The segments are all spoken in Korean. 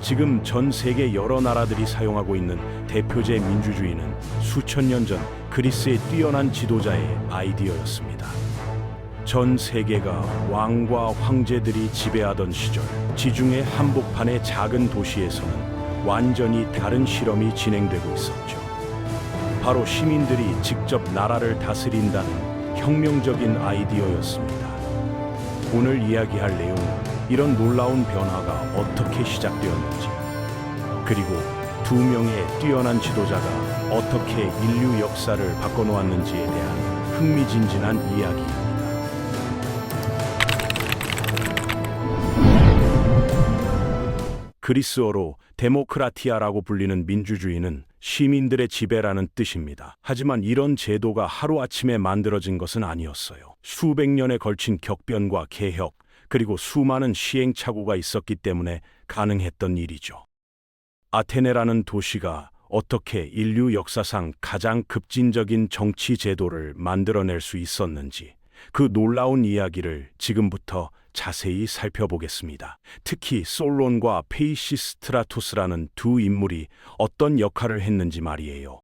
지금 전 세계 여러 나라들이 사용하고 있는 대표제 민주주의는 수천 년 전 그리스의 뛰어난 지도자의 아이디어였습니다. 전 세계가 왕과 황제들이 지배하던 시절 지중해 한복판의 작은 도시에서는 완전히 다른 실험이 진행되고 있었죠. 바로 시민들이 직접 나라를 다스린다는 혁명적인 아이디어였습니다. 오늘 이야기할 내용은 이런 놀라운 변화가 어떻게 시작되었는지, 그리고 두 명의 뛰어난 지도자가 어떻게 인류 역사를 바꿔놓았는지에 대한 흥미진진한 이야기입니다. 그리스어로 데모크라티아라고 불리는 민주주의는 시민들의 지배라는 뜻입니다. 하지만 이런 제도가 하루아침에 만들어진 것은 아니었어요. 수백 년에 걸친 격변과 개혁, 그리고 수많은 시행착오가 있었기 때문에 가능했던 일이죠. 아테네라는 도시가 어떻게 인류 역사상 가장 급진적인 정치 제도를 만들어낼 수 있었는지 그 놀라운 이야기를 지금부터 자세히 살펴보겠습니다. 특히 솔론과 페이시스트라토스라는 두 인물이 어떤 역할을 했는지 말이에요.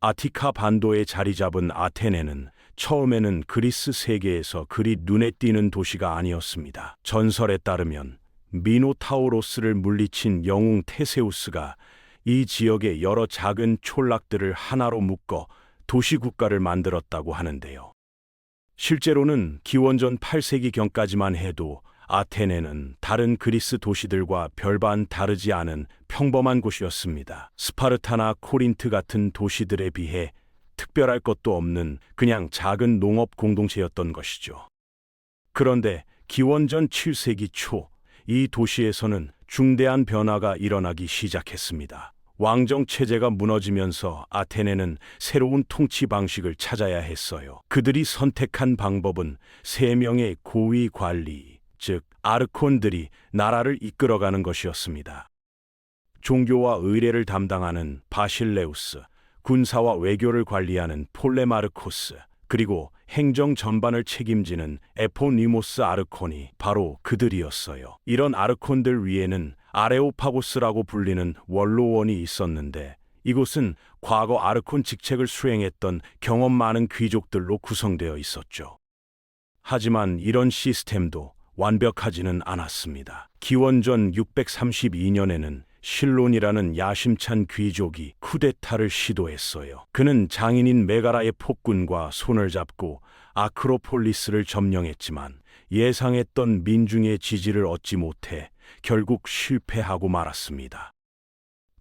아티카 반도에 자리 잡은 아테네는 처음에는 그리스 세계에서 그리 눈에 띄는 도시가 아니었습니다. 전설에 따르면 미노타우로스를 물리친 영웅 테세우스가 이 지역의 여러 작은 촌락들을 하나로 묶어 도시 국가를 만들었다고 하는데요. 실제로는 기원전 8세기경까지만 해도 아테네는 다른 그리스 도시들과 별반 다르지 않은 평범한 곳이었습니다. 스파르타나 코린트 같은 도시들에 비해 특별할 것도 없는 그냥 작은 농업 공동체였던 것이죠. 그런데 기원전 7세기 초 이 도시에서는 중대한 변화가 일어나기 시작했습니다. 왕정 체제가 무너지면서 아테네는 새로운 통치 방식을 찾아야 했어요. 그들이 선택한 방법은 세 명의 고위 관리, 즉 아르콘들이 나라를 이끌어가는 것이었습니다. 종교와 의례를 담당하는 바실레우스, 군사와 외교를 관리하는 폴레마르코스, 그리고 행정 전반을 책임지는 에포니모스 아르콘이 바로 그들이었어요. 이런 아르콘들 위에는 아레오파고스라고 불리는 원로원이 있었는데 이곳은 과거 아르콘 직책을 수행했던 경험 많은 귀족들로 구성되어 있었죠. 하지만 이런 시스템도 완벽하지는 않았습니다. 기원전 632년에는 실론이라는 야심찬 귀족이 쿠데타를 시도했어요. 그는 장인인 메가라의 폭군과 손을 잡고 아크로폴리스를 점령했지만 예상했던 민중의 지지를 얻지 못해 결국 실패하고 말았습니다.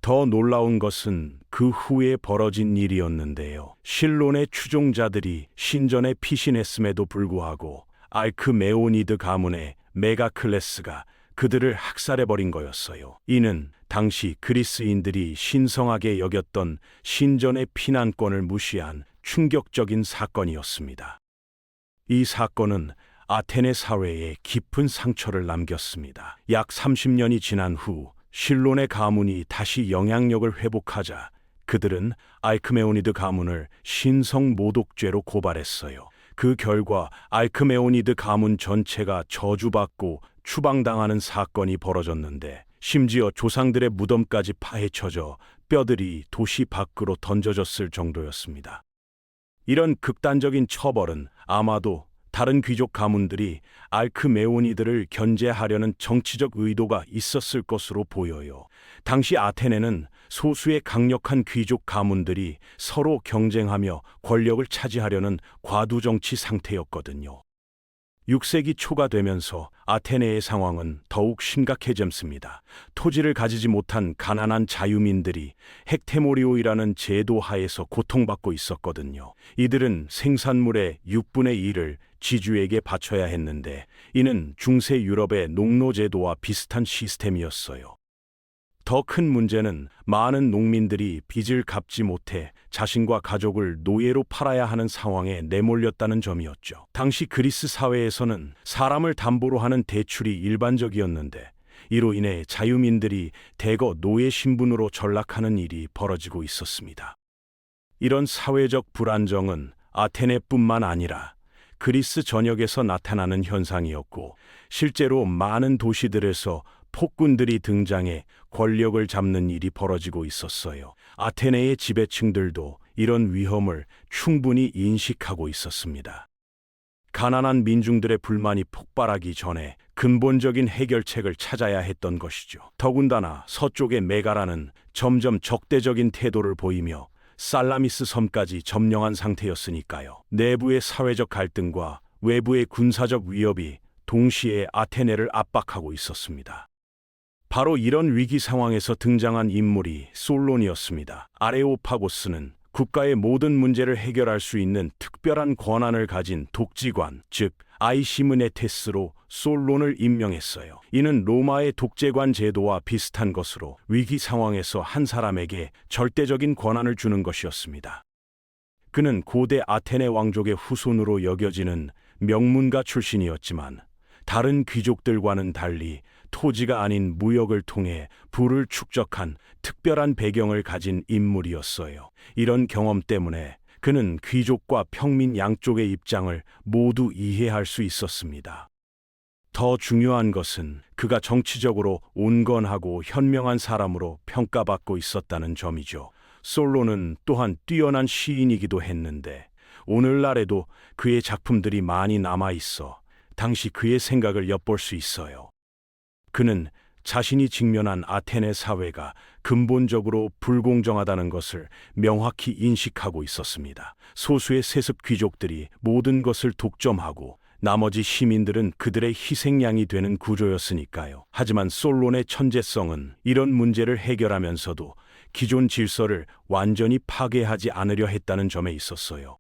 더 놀라운 것은 그 후에 벌어진 일이었는데요. 실론의 추종자들이 신전에 피신했음에도 불구하고 알크메오니드 가문의 메가클레스가 그들을 학살해버린 거였어요. 이는 당시 그리스인들이 신성하게 여겼던 신전의 피난권을 무시한 충격적인 사건이었습니다. 이 사건은 아테네 사회에 깊은 상처를 남겼습니다. 약 30년이 지난 후 실론의 가문이 다시 영향력을 회복하자 그들은 알크메오니드 가문을 신성 모독죄로 고발했어요. 그 결과 알크메오니드 가문 전체가 저주받고 추방당하는 사건이 벌어졌는데 심지어 조상들의 무덤까지 파헤쳐져 뼈들이 도시 밖으로 던져졌을 정도였습니다. 이런 극단적인 처벌은 아마도 다른 귀족 가문들이 알크메오니드를 견제하려는 정치적 의도가 있었을 것으로 보여요. 당시 아테네는 소수의 강력한 귀족 가문들이 서로 경쟁하며 권력을 차지하려는 과두정치 상태였거든요. 6세기 초가 되면서 아테네의 상황은 더욱 심각해졌습니다. 토지를 가지지 못한 가난한 자유민들이 헥테모리오이라는 제도 하에서 고통받고 있었거든요. 이들은 생산물의 6분의 1을 지주에게 바쳐야 했는데 이는 중세 유럽의 농노제도와 비슷한 시스템이었어요. 더 큰 문제는 많은 농민들이 빚을 갚지 못해 자신과 가족을 노예로 팔아야 하는 상황에 내몰렸다는 점이었죠. 당시 그리스 사회에서는 사람을 담보로 하는 대출이 일반적이었는데 이로 인해 자유민들이 대거 노예 신분으로 전락하는 일이 벌어지고 있었습니다. 이런 사회적 불안정은 아테네뿐만 아니라 그리스 전역에서 나타나는 현상이었고 실제로 많은 도시들에서 폭군들이 등장해 권력을 잡는 일이 벌어지고 있었어요. 아테네의 지배층들도 이런 위험을 충분히 인식하고 있었습니다. 가난한 민중들의 불만이 폭발하기 전에 근본적인 해결책을 찾아야 했던 것이죠. 더군다나 서쪽의 메가라는 점점 적대적인 태도를 보이며 살라미스 섬까지 점령한 상태였으니까요. 내부의 사회적 갈등과 외부의 군사적 위협이 동시에 아테네를 압박하고 있었습니다. 바로 이런 위기 상황에서 등장한 인물이 솔론이었습니다. 아레오파고스는 국가의 모든 문제를 해결할 수 있는 특별한 권한을 가진 독지관, 즉 아이시므네테스로 솔론을 임명했어요. 이는 로마의 독재관 제도와 비슷한 것으로 위기 상황에서 한 사람에게 절대적인 권한을 주는 것이었습니다. 그는 고대 아테네 왕족의 후손으로 여겨지는 명문가 출신이었지만 다른 귀족들과는 달리 토지가 아닌 무역을 통해 부를 축적한 특별한 배경을 가진 인물이었어요. 이런 경험 때문에 그는 귀족과 평민 양쪽의 입장을 모두 이해할 수 있었습니다. 더 중요한 것은 그가 정치적으로 온건하고 현명한 사람으로 평가받고 있었다는 점이죠. 솔로는 또한 뛰어난 시인이기도 했는데 오늘날에도 그의 작품들이 많이 남아 있어 당시 그의 생각을 엿볼 수 있어요. 그는 자신이 직면한 아테네 사회가 근본적으로 불공정하다는 것을 명확히 인식하고 있었습니다. 소수의 세습 귀족들이 모든 것을 독점하고 나머지 시민들은 그들의 희생양이 되는 구조였으니까요. 하지만 솔론의 천재성은 이런 문제를 해결하면서도 기존 질서를 완전히 파괴하지 않으려 했다는 점에 있었어요.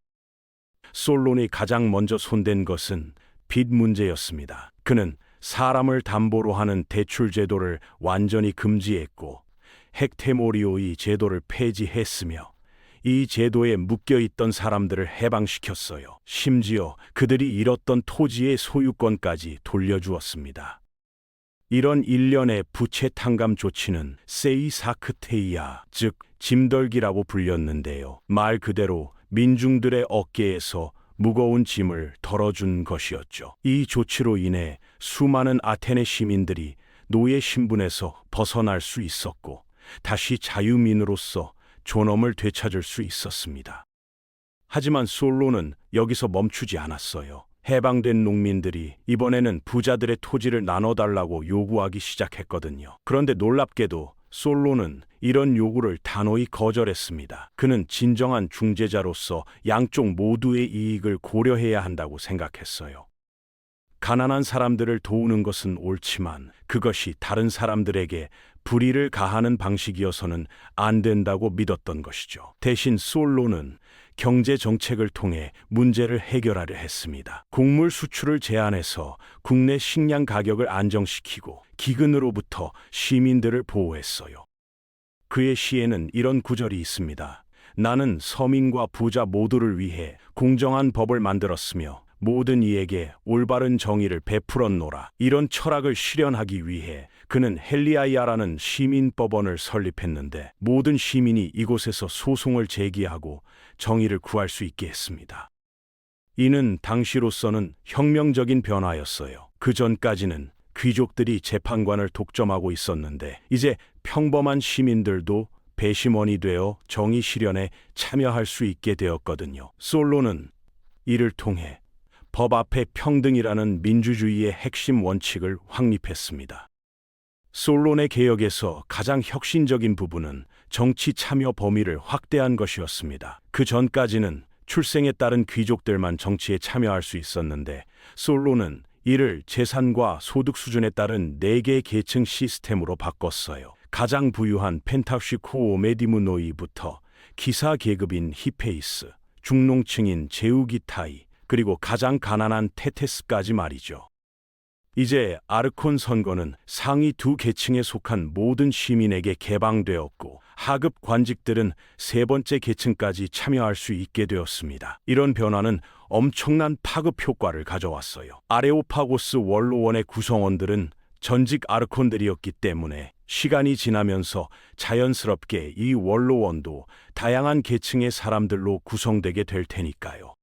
솔론이 가장 먼저 손댄 것은 빚 문제였습니다. 그는 사람을 담보로 하는 대출 제도를 완전히 금지했고 헥테모리오의 제도를 폐지했으며 이 제도에 묶여 있던 사람들을 해방시켰어요. 심지어 그들이 잃었던 토지의 소유권까지 돌려주었습니다. 이런 일련의 부채 탕감 조치는 세이사크테이아, 즉 짐덜기라고 불렸는데요. 말 그대로 민중들의 어깨에서 무거운 짐을 덜어준 것이었죠. 이 조치로 인해 수많은 아테네 시민들이 노예 신분에서 벗어날 수 있었고 다시 자유민으로서 존엄을 되찾을 수 있었습니다. 하지만 솔로는 여기서 멈추지 않았어요. 해방된 농민들이 이번에는 부자들의 토지를 나눠달라고 요구하기 시작했거든요. 그런데 놀랍게도 솔로는 이런 요구를 단호히 거절했습니다. 그는 진정한 중재자로서 양쪽 모두의 이익을 고려해야 한다고 생각했어요. 가난한 사람들을 도우는 것은 옳지만 그것이 다른 사람들에게 불의를 가하는 방식이어서는 안 된다고 믿었던 것이죠. 대신 솔로는 경제 정책을 통해 문제를 해결하려 했습니다. 곡물 수출을 제한해서 국내 식량 가격을 안정시키고 기근으로부터 시민들을 보호했어요. 그의 시에는 이런 구절이 있습니다. 나는 서민과 부자 모두를 위해 공정한 법을 만들었으며 모든 이에게 올바른 정의를 베풀었노라. 이런 철학을 실현하기 위해 그는 헬리아이아라는 시민법원을 설립했는데 모든 시민이 이곳에서 소송을 제기하고 정의를 구할 수 있게 했습니다. 이는 당시로서는 혁명적인 변화였어요. 그 전까지는 귀족들이 재판관을 독점하고 있었는데 이제 평범한 시민들도 배심원이 되어 정의 실현에 참여할 수 있게 되었거든요. 솔로는 이를 통해 법 앞에 평등이라는 민주주의의 핵심 원칙을 확립했습니다. 솔론의 개혁에서 가장 혁신적인 부분은 정치 참여 범위를 확대한 것이었습니다. 그 전까지는 출생에 따른 귀족들만 정치에 참여할 수 있었는데 솔론은 이를 재산과 소득 수준에 따른 4개 계층 시스템으로 바꿨어요. 가장 부유한 펜타시코오 메디무노이부터 기사 계급인 히페이스, 중농층인 제우기타이, 그리고 가장 가난한 테테스까지 말이죠. 이제 아르콘 선거는 상위 두 계층에 속한 모든 시민에게 개방되었고 하급 관직들은 세 번째 계층까지 참여할 수 있게 되었습니다. 이런 변화는 엄청난 파급 효과를 가져왔어요. 아레오파고스 원로원의 구성원들은 전직 아르콘들이었기 때문에 시간이 지나면서 자연스럽게 이 원로원도 다양한 계층의 사람들로 구성되게 될 테니까요.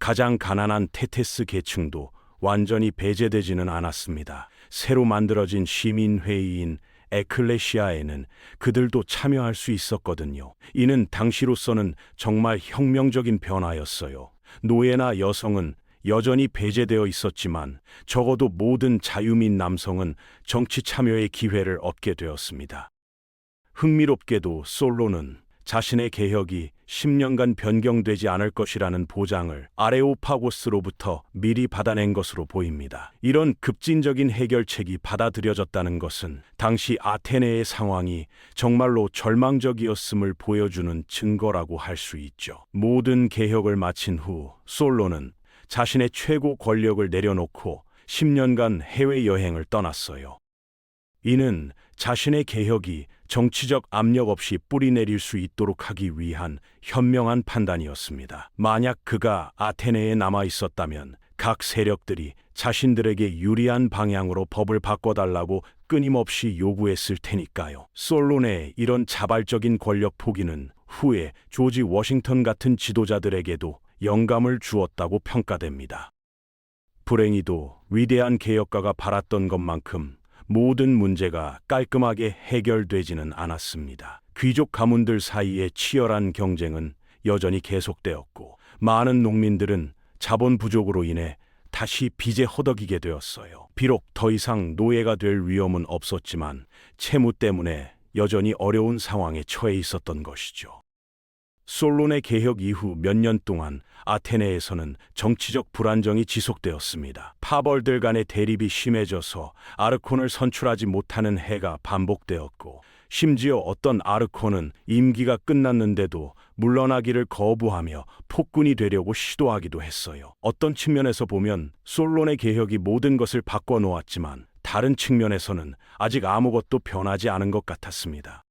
가장 가난한 테테스 계층도 완전히 배제되지는 않았습니다. 새로 만들어진 시민회의인 에클레시아에는 그들도 참여할 수 있었거든요. 이는 당시로서는 정말 혁명적인 변화였어요. 노예나 여성은 여전히 배제되어 있었지만 적어도 모든 자유민 남성은 정치 참여의 기회를 얻게 되었습니다. 흥미롭게도 솔로는 자신의 개혁이 10년간 변경되지 않을 것이라는 보장을 아레오파고스로부터 미리 받아낸 것으로 보입니다. 이런 급진적인 해결책이 받아들여졌다는 것은 당시 아테네의 상황이 정말로 절망적이었음을 보여주는 증거라고 할 수 있죠. 모든 개혁을 마친 후 솔로는 자신의 최고 권력을 내려놓고 10년간 해외여행을 떠났어요. 이는 자신의 개혁이 정치적 압력 없이 뿌리 내릴 수 있도록 하기 위한 현명한 판단이었습니다. 만약 그가 아테네에 남아 있었다면 각 세력들이 자신들에게 유리한 방향으로 법을 바꿔달라고 끊임없이 요구했을 테니까요. 솔론의 이런 자발적인 권력 포기는 후에 조지 워싱턴 같은 지도자들에게도 영감을 주었다고 평가됩니다. 불행히도 위대한 개혁가가 바랐던 것만큼 모든 문제가 깔끔하게 해결되지는 않았습니다. 귀족 가문들 사이의 치열한 경쟁은 여전히 계속되었고 많은 농민들은 자본 부족으로 인해 다시 빚에 허덕이게 되었어요. 비록 더 이상 노예가 될 위험은 없었지만 채무 때문에 여전히 어려운 상황에 처해 있었던 것이죠. 솔론의 개혁 이후 몇 년 동안 아테네에서는 정치적 불안정이 지속되었습니다. 파벌들 간의 대립이 심해져서 아르콘을 선출하지 못하는 해가 반복되었고, 심지어 어떤 아르콘은 임기가 끝났는데도 물러나기를 거부하며 폭군이 되려고 시도하기도 했어요. 어떤 측면에서 보면 솔론의 개혁이 모든 것을 바꿔놓았지만, 다른 측면에서는 아직 아무것도 변하지 않은 것 같았습니다.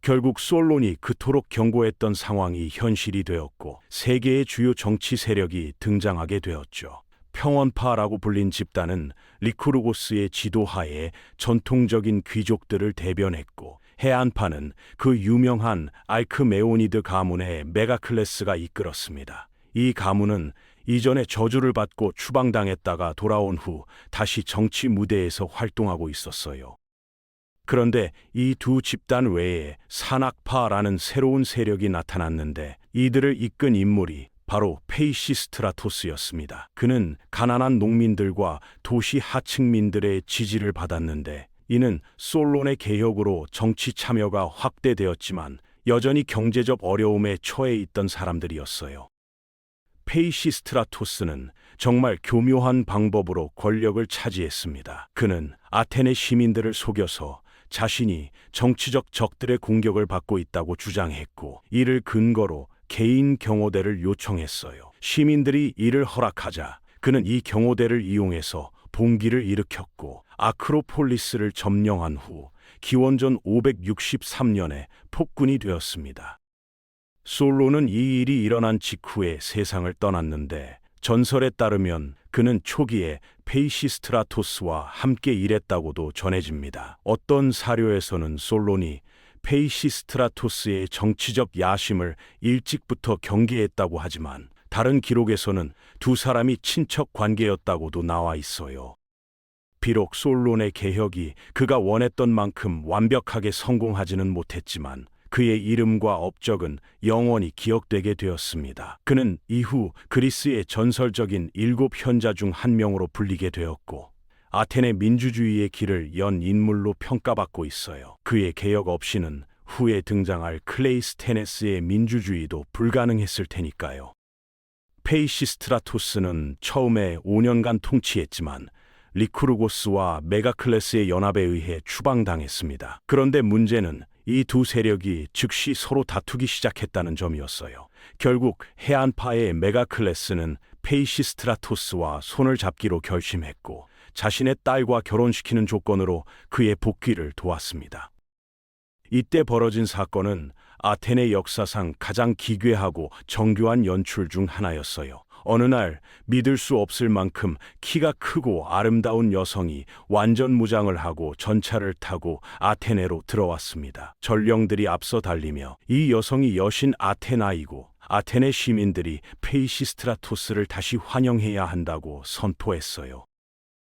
결국 솔론이 그토록 경고했던 상황이 현실이 되었고 세계의 주요 정치 세력이 등장하게 되었죠. 평원파라고 불린 집단은 리쿠르고스의 지도하에 전통적인 귀족들을 대변했고 해안파는 그 유명한 알크메오니드 가문의 메가클레스가 이끌었습니다. 이 가문은 이전에 저주를 받고 추방당했다가 돌아온 후 다시 정치 무대에서 활동하고 있었어요. 그런데 이 두 집단 외에 산악파라는 새로운 세력이 나타났는데 이들을 이끈 인물이 바로 페이시스트라토스였습니다. 그는 가난한 농민들과 도시 하층민들의 지지를 받았는데 이는 솔론의 개혁으로 정치 참여가 확대되었지만 여전히 경제적 어려움에 처해 있던 사람들이었어요. 페이시스트라토스는 정말 교묘한 방법으로 권력을 차지했습니다. 그는 아테네 시민들을 속여서 자신이 정치적 적들의 공격을 받고 있다고 주장했고 이를 근거로 개인 경호대를 요청했어요. 시민들이 이를 허락하자 그는 이 경호대를 이용해서 봉기를 일으켰고 아크로폴리스를 점령한 후 기원전 563년에 폭군이 되었습니다. 솔로는 이 일이 일어난 직후에 세상을 떠났는데 전설에 따르면 그는 초기에 페이시스트라토스와 함께 일했다고도 전해집니다. 어떤 사료에서는 솔론이 페이시스트라토스의 정치적 야심을 일찍부터 경계했다고 하지만 다른 기록에서는 두 사람이 친척 관계였다고도 나와 있어요. 비록 솔론의 개혁이 그가 원했던 만큼 완벽하게 성공하지는 못했지만 그의 이름과 업적은 영원히 기억되게 되었습니다. 그는 이후 그리스의 전설적인 일곱 현자 중 한 명으로 불리게 되었고 아테네 민주주의의 길을 연 인물로 평가받고 있어요. 그의 개혁 없이는 후에 등장할 클레이스테네스의 민주주의도 불가능했을 테니까요. 페이시스트라토스는 처음에 5년간 통치했지만 리쿠르고스와 메가클레스의 연합에 의해 추방당했습니다. 그런데 문제는 이 두 세력이 즉시 서로 다투기 시작했다는 점이었어요. 결국 해안파의 메가클레스는 페이시스트라토스와 손을 잡기로 결심했고 자신의 딸과 결혼시키는 조건으로 그의 복귀를 도왔습니다. 이때 벌어진 사건은 아테네 역사상 가장 기괴하고 정교한 연출 중 하나였어요. 어느 날 믿을 수 없을 만큼 키가 크고 아름다운 여성이 완전 무장을 하고 전차를 타고 아테네로 들어왔습니다. 전령들이 앞서 달리며 이 여성이 여신 아테나이고 아테네 시민들이 페이시스트라토스를 다시 환영해야 한다고 선포했어요.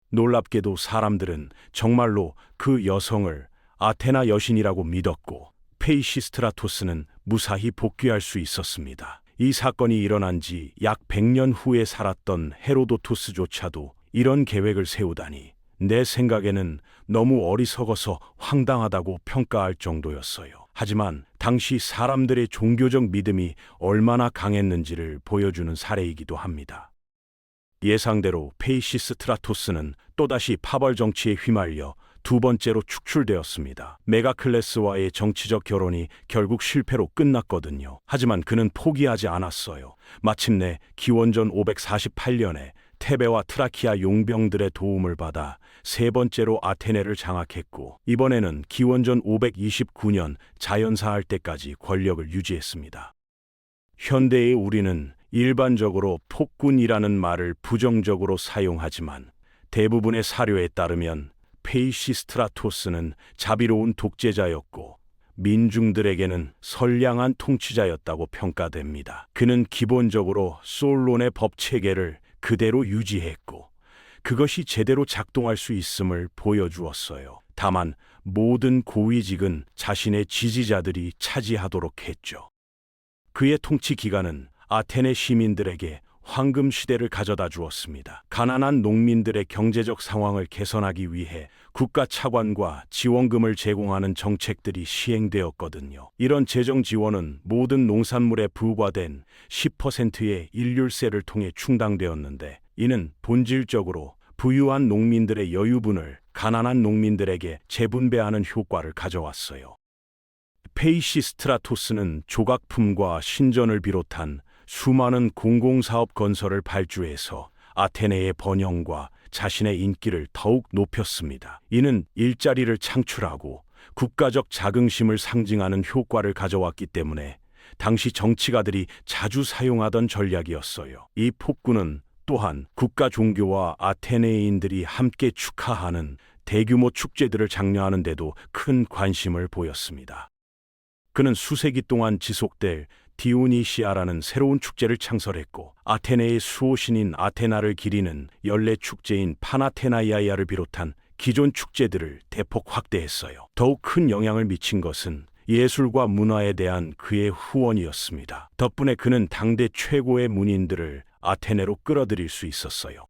놀랍게도 사람들은 정말로 그 여성을 아테나 여신이라고 믿었고 페이시스트라토스는 무사히 복귀할 수 있었습니다. 이 사건이 일어난 지 약 100년 후에 살았던 헤로도토스조차도 이런 계획을 세우다니 내 생각에는 너무 어리석어서 황당하다고 평가할 정도였어요. 하지만 당시 사람들의 종교적 믿음이 얼마나 강했는지를 보여주는 사례이기도 합니다. 예상대로 페이시스트라토스는 또다시 파벌 정치에 휘말려 두 번째로 축출되었습니다. 메가클레스와의 정치적 결혼이 결국 실패로 끝났거든요. 하지만 그는 포기하지 않았어요. 마침내 기원전 548년에 테베와 트라키아 용병들의 도움을 받아 세 번째로 아테네를 장악했고 이번에는 기원전 529년 자연사할 때까지 권력을 유지했습니다. 현대의 우리는 일반적으로 폭군이라는 말을 부정적으로 사용하지만 대부분의 사료에 따르면 페이시스트라토스는 자비로운 독재자였고 민중들에게는 선량한 통치자였다고 평가됩니다. 그는 기본적으로 솔론의 법 체계를 그대로 유지했고 그것이 제대로 작동할 수 있음을 보여주었어요. 다만 모든 고위직은 자신의 지지자들이 차지하도록 했죠. 그의 통치 기간은 아테네 시민들에게 황금 시대를 가져다 주었습니다. 가난한 농민들의 경제적 상황을 개선하기 위해 국가 차관과 지원금을 제공하는 정책들이 시행되었거든요. 이런 재정 지원은 모든 농산물에 부과된 10%의 일률세를 통해 충당되었는데 이는 본질적으로 부유한 농민들의 여유분을 가난한 농민들에게 재분배하는 효과를 가져왔어요. 페이시스트라토스는 조각품과 신전을 비롯한 수많은 공공사업 건설을 발주해서 아테네의 번영과 자신의 인기를 더욱 높였습니다. 이는 일자리를 창출하고 국가적 자긍심을 상징하는 효과를 가져왔기 때문에 당시 정치가들이 자주 사용하던 전략이었어요. 이 폭군은 또한 국가 종교와 아테네인들이 함께 축하하는 대규모 축제들을 장려하는 데도 큰 관심을 보였습니다. 그는 수세기 동안 지속될 디오니시아라는 새로운 축제를 창설했고 아테네의 수호신인 아테나를 기리는 연례 축제인 파나테나이아야를 비롯한 기존 축제들을 대폭 확대했어요. 더욱 큰 영향을 미친 것은 예술과 문화에 대한 그의 후원이었습니다. 덕분에 그는 당대 최고의 문인들을 아테네로 끌어들일 수 있었어요.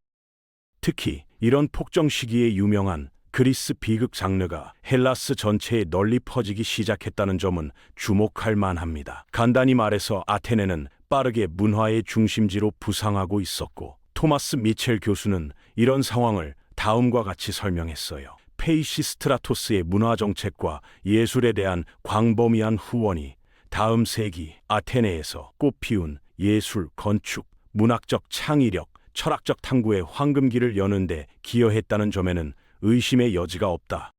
특히 이런 폭정 시기에 유명한 그리스 비극 장르가 헬라스 전체에 널리 퍼지기 시작했다는 점은 주목할 만합니다. 간단히 말해서 아테네는 빠르게 문화의 중심지로 부상하고 있었고 토마스 미첼 교수는 이런 상황을 다음과 같이 설명했어요. 페이시스트라토스의 문화 정책과 예술에 대한 광범위한 후원이 다음 세기 아테네에서 꽃피운 예술, 건축, 문학적 창의력, 철학적 탐구의 황금기를 여는데 기여했다는 점에는 의심의 여지가 없다.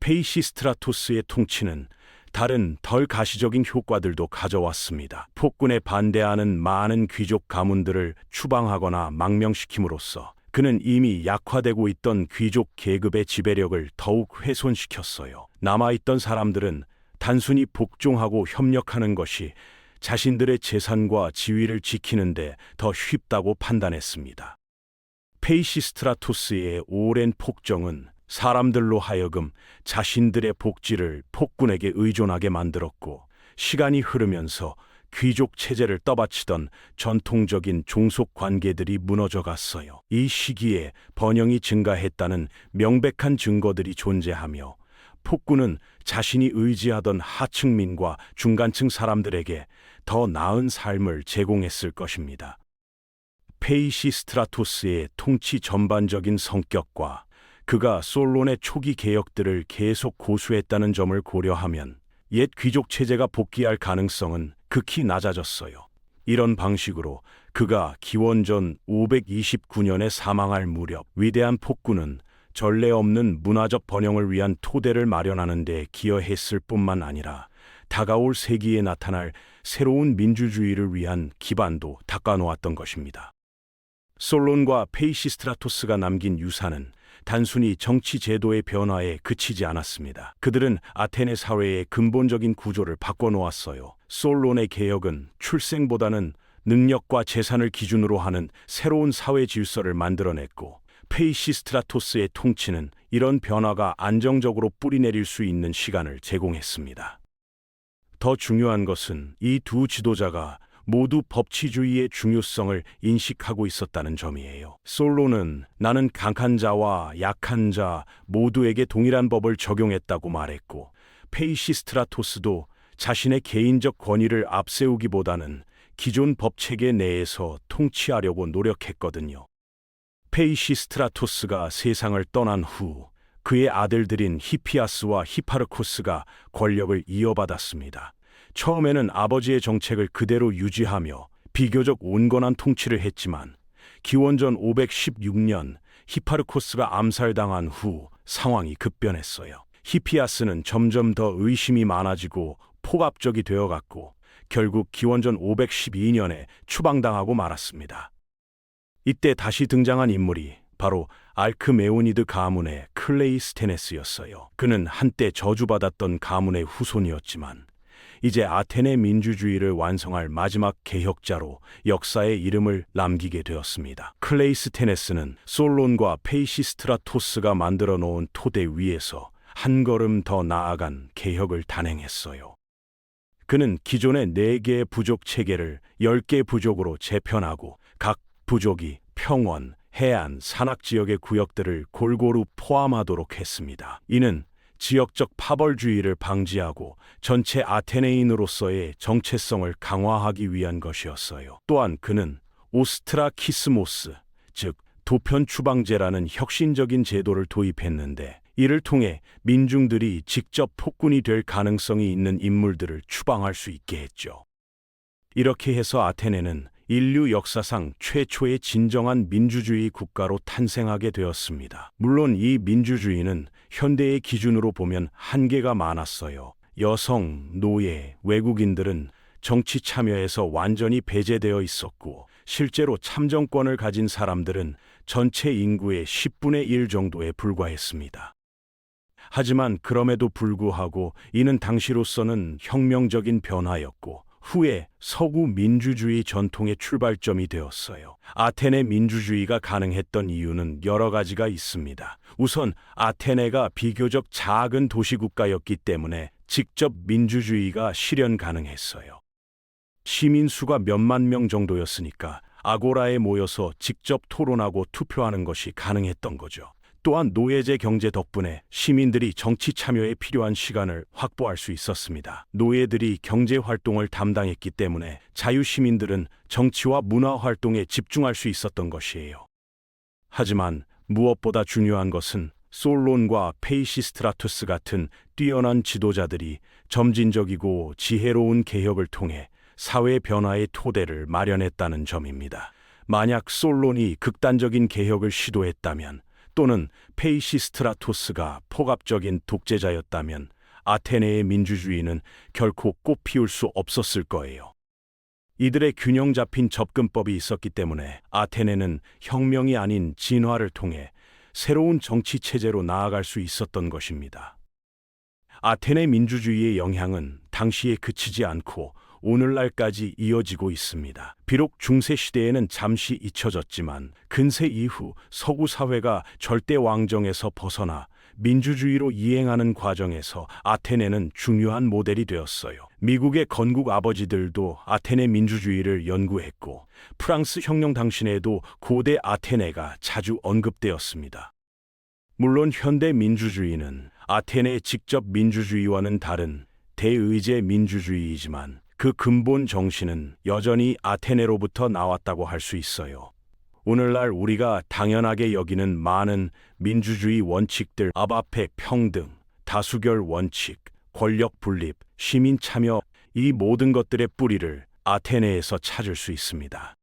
페이시스트라토스의 통치는 다른 덜 가시적인 효과들도 가져왔습니다. 폭군에 반대하는 많은 귀족 가문들을 추방하거나 망명시킴으로써 그는 이미 약화되고 있던 귀족 계급의 지배력을 더욱 훼손시켰어요. 남아있던 사람들은 단순히 복종하고 협력하는 것이 자신들의 재산과 지위를 지키는데 더 쉽다고 판단했습니다. 페이시스트라토스의 오랜 폭정은 사람들로 하여금 자신들의 복지를 폭군에게 의존하게 만들었고 시간이 흐르면서 귀족 체제를 떠받치던 전통적인 종속 관계들이 무너져 갔어요. 이 시기에 번영이 증가했다는 명백한 증거들이 존재하며 폭군은 자신이 의지하던 하층민과 중간층 사람들에게 더 나은 삶을 제공했을 것입니다. 페이시스트라토스의 통치 전반적인 성격과 그가 솔론의 초기 개혁들을 계속 고수했다는 점을 고려하면 옛 귀족 체제가 복귀할 가능성은 극히 낮아졌어요. 이런 방식으로 그가 기원전 529년에 사망할 무렵 위대한 폭군은 전례 없는 문화적 번영을 위한 토대를 마련하는 데 기여했을 뿐만 아니라 다가올 세기에 나타날 새로운 민주주의를 위한 기반도 닦아놓았던 것입니다. 솔론과 페이시스트라토스가 남긴 유산은 단순히 정치 제도의 변화에 그치지 않았습니다. 그들은 아테네 사회의 근본적인 구조를 바꿔놓았어요. 솔론의 개혁은 출생보다는 능력과 재산을 기준으로 하는 새로운 사회 질서를 만들어냈고, 페이시스트라토스의 통치는 이런 변화가 안정적으로 뿌리내릴 수 있는 시간을 제공했습니다. 더 중요한 것은 이 두 지도자가 모두 법치주의의 중요성을 인식하고 있었다는 점이에요. 솔로는 나는 강한 자와 약한 자 모두에게 동일한 법을 적용했다고 말했고, 페이시스트라토스도 자신의 개인적 권위를 앞세우기보다는 기존 법 체계 내에서 통치하려고 노력했거든요. 페이시스트라토스가 세상을 떠난 후 그의 아들들인 히피아스와 히파르코스가 권력을 이어받았습니다. 처음에는 아버지의 정책을 그대로 유지하며 비교적 온건한 통치를 했지만 기원전 516년 히파르코스가 암살당한 후 상황이 급변했어요. 히피아스는 점점 더 의심이 많아지고 폭압적이 되어갔고 결국 기원전 512년에 추방당하고 말았습니다. 이때 다시 등장한 인물이 바로 알크메오니드 가문의 클레이스테네스였어요. 그는 한때 저주받았던 가문의 후손이었지만 이제 아테네 민주주의를 완성할 마지막 개혁자로 역사의 이름을 남기게 되었습니다. 클레이스테네스는 솔론과 페이시스트라토스가 만들어 놓은 토대 위에서 한 걸음 더 나아간 개혁을 단행했어요. 그는 기존의 네 개의 부족 체계를 열개 부족으로 재편하고 각 부족이 평원, 해안, 산악 지역의 구역들을 골고루 포함하도록 했습니다. 이는 지역적 파벌주의를 방지하고 전체 아테네인으로서의 정체성을 강화하기 위한 것이었어요. 또한 그는 오스트라키스모스, 즉 도편 추방제라는 혁신적인 제도를 도입했는데 이를 통해 민중들이 직접 폭군이 될 가능성이 있는 인물들을 추방할 수 있게 했죠. 이렇게 해서 아테네는 인류 역사상 최초의 진정한 민주주의 국가로 탄생하게 되었습니다. 물론 이 민주주의는 현대의 기준으로 보면 한계가 많았어요. 여성, 노예, 외국인들은 정치 참여에서 완전히 배제되어 있었고, 실제로 참정권을 가진 사람들은 전체 인구의 10분의 1 정도에 불과했습니다. 하지만 그럼에도 불구하고 이는 당시로서는 혁명적인 변화였고, 후에 서구 민주주의 전통의 출발점이 되었어요. 아테네 민주주의가 가능했던 이유는 여러 가지가 있습니다. 우선 아테네가 비교적 작은 도시국가였기 때문에 직접 민주주의가 실현 가능했어요. 시민 수가 몇만 명 정도였으니까 아고라에 모여서 직접 토론하고 투표하는 것이 가능했던 거죠. 또한 노예제 경제 덕분에 시민들이 정치 참여에 필요한 시간을 확보할 수 있었습니다. 노예들이 경제 활동을 담당했기 때문에 자유 시민들은 정치와 문화 활동에 집중할 수 있었던 것이에요. 하지만 무엇보다 중요한 것은 솔론과 페이시스트라투스 같은 뛰어난 지도자들이 점진적이고 지혜로운 개혁을 통해 사회 변화의 토대를 마련했다는 점입니다. 만약 솔론이 극단적인 개혁을 시도했다면 또는 페이시스트라토스가 폭압적인 독재자였다면 아테네의 민주주의는 결코 꽃피울 수 없었을 거예요. 이들의 균형 잡힌 접근법이 있었기 때문에 아테네는 혁명이 아닌 진화를 통해 새로운 정치 체제로 나아갈 수 있었던 것입니다. 아테네 민주주의의 영향은 당시에 그치지 않고 오늘날까지 이어지고 있습니다. 비록 중세 시대에는 잠시 잊혀졌지만 근세 이후 서구 사회가 절대 왕정에서 벗어나 민주주의로 이행하는 과정에서 아테네는 중요한 모델이 되었어요. 미국의 건국 아버지들도 아테네 민주주의를 연구했고 프랑스 혁명 당시에도 고대 아테네가 자주 언급되었습니다. 물론 현대 민주주의는 아테네의 직접 민주주의와는 다른 대의제 민주주의이지만 그 근본 정신은 여전히 아테네로부터 나왔다고 할 수 있어요. 오늘날 우리가 당연하게 여기는 많은 민주주의 원칙들, 아바페 평등, 다수결 원칙, 권력 분립, 시민 참여, 이 모든 것들의 뿌리를 아테네에서 찾을 수 있습니다.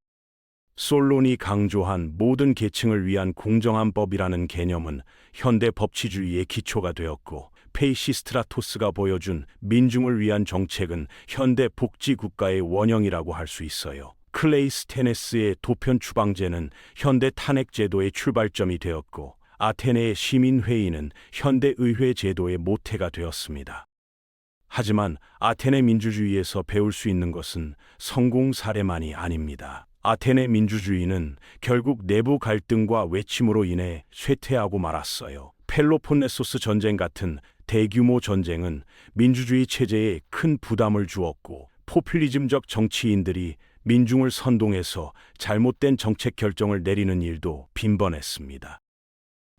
솔론이 강조한 모든 계층을 위한 공정한 법이라는 개념은 현대 법치주의의 기초가 되었고, 페이시스트라토스가 보여준 민중을 위한 정책은 현대 복지 국가의 원형이라고 할 수 있어요. 클레이 스테네스의 도편 추방제는 현대 탄핵 제도의 출발점이 되었고 아테네의 시민회의는 현대 의회 제도의 모태가 되었습니다. 하지만 아테네 민주주의에서 배울 수 있는 것은 성공 사례만이 아닙니다. 아테네 민주주의는 결국 내부 갈등과 외침으로 인해 쇠퇴하고 말았어요. 펠로폰네소스 전쟁 같은 대규모 전쟁은 민주주의 체제에 큰 부담을 주었고 포퓰리즘적 정치인들이 민중을 선동해서 잘못된 정책 결정을 내리는 일도 빈번했습니다.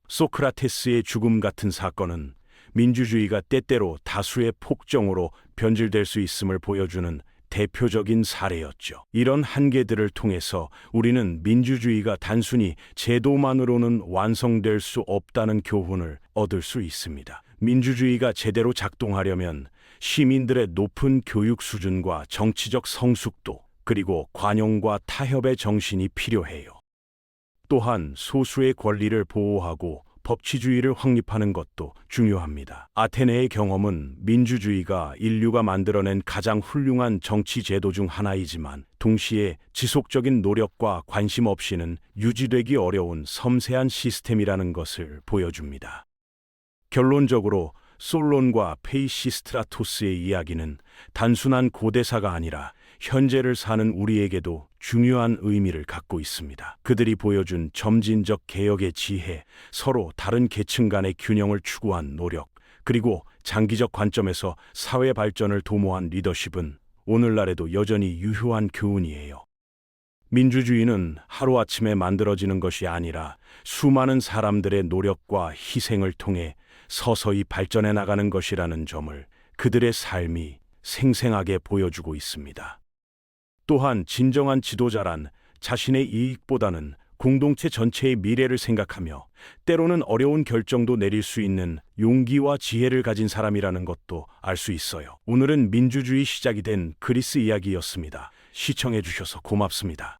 소크라테스의 죽음 같은 사건은 민주주의가 때때로 다수의 폭정으로 변질될 수 있음을 보여주는 대표적인 사례였죠. 이런 한계들을 통해서 우리는 민주주의가 단순히 제도만으로는 완성될 수 없다는 교훈을 얻을 수 있습니다. 민주주의가 제대로 작동하려면 시민들의 높은 교육 수준과 정치적 성숙도, 그리고 관용과 타협의 정신이 필요해요. 또한 소수의 권리를 보호하고 법치주의를 확립하는 것도 중요합니다. 아테네의 경험은 민주주의가 인류가 만들어낸 가장 훌륭한 정치 제도 중 하나이지만 동시에 지속적인 노력과 관심 없이는 유지되기 어려운 섬세한 시스템이라는 것을 보여줍니다. 결론적으로 솔론과 페이시스트라토스의 이야기는 단순한 고대사가 아니라 현재를 사는 우리에게도 중요한 의미를 갖고 있습니다. 그들이 보여준 점진적 개혁의 지혜, 서로 다른 계층 간의 균형을 추구한 노력, 그리고 장기적 관점에서 사회 발전을 도모한 리더십은 오늘날에도 여전히 유효한 교훈이에요. 민주주의는 하루아침에 만들어지는 것이 아니라 수많은 사람들의 노력과 희생을 통해 서서히 발전해 나가는 것이라는 점을 그들의 삶이 생생하게 보여주고 있습니다. 또한 진정한 지도자란 자신의 이익보다는 공동체 전체의 미래를 생각하며 때로는 어려운 결정도 내릴 수 있는 용기와 지혜를 가진 사람이라는 것도 알 수 있어요. 오늘은 민주주의 시작이 된 그리스 이야기였습니다. 시청해 주셔서 고맙습니다.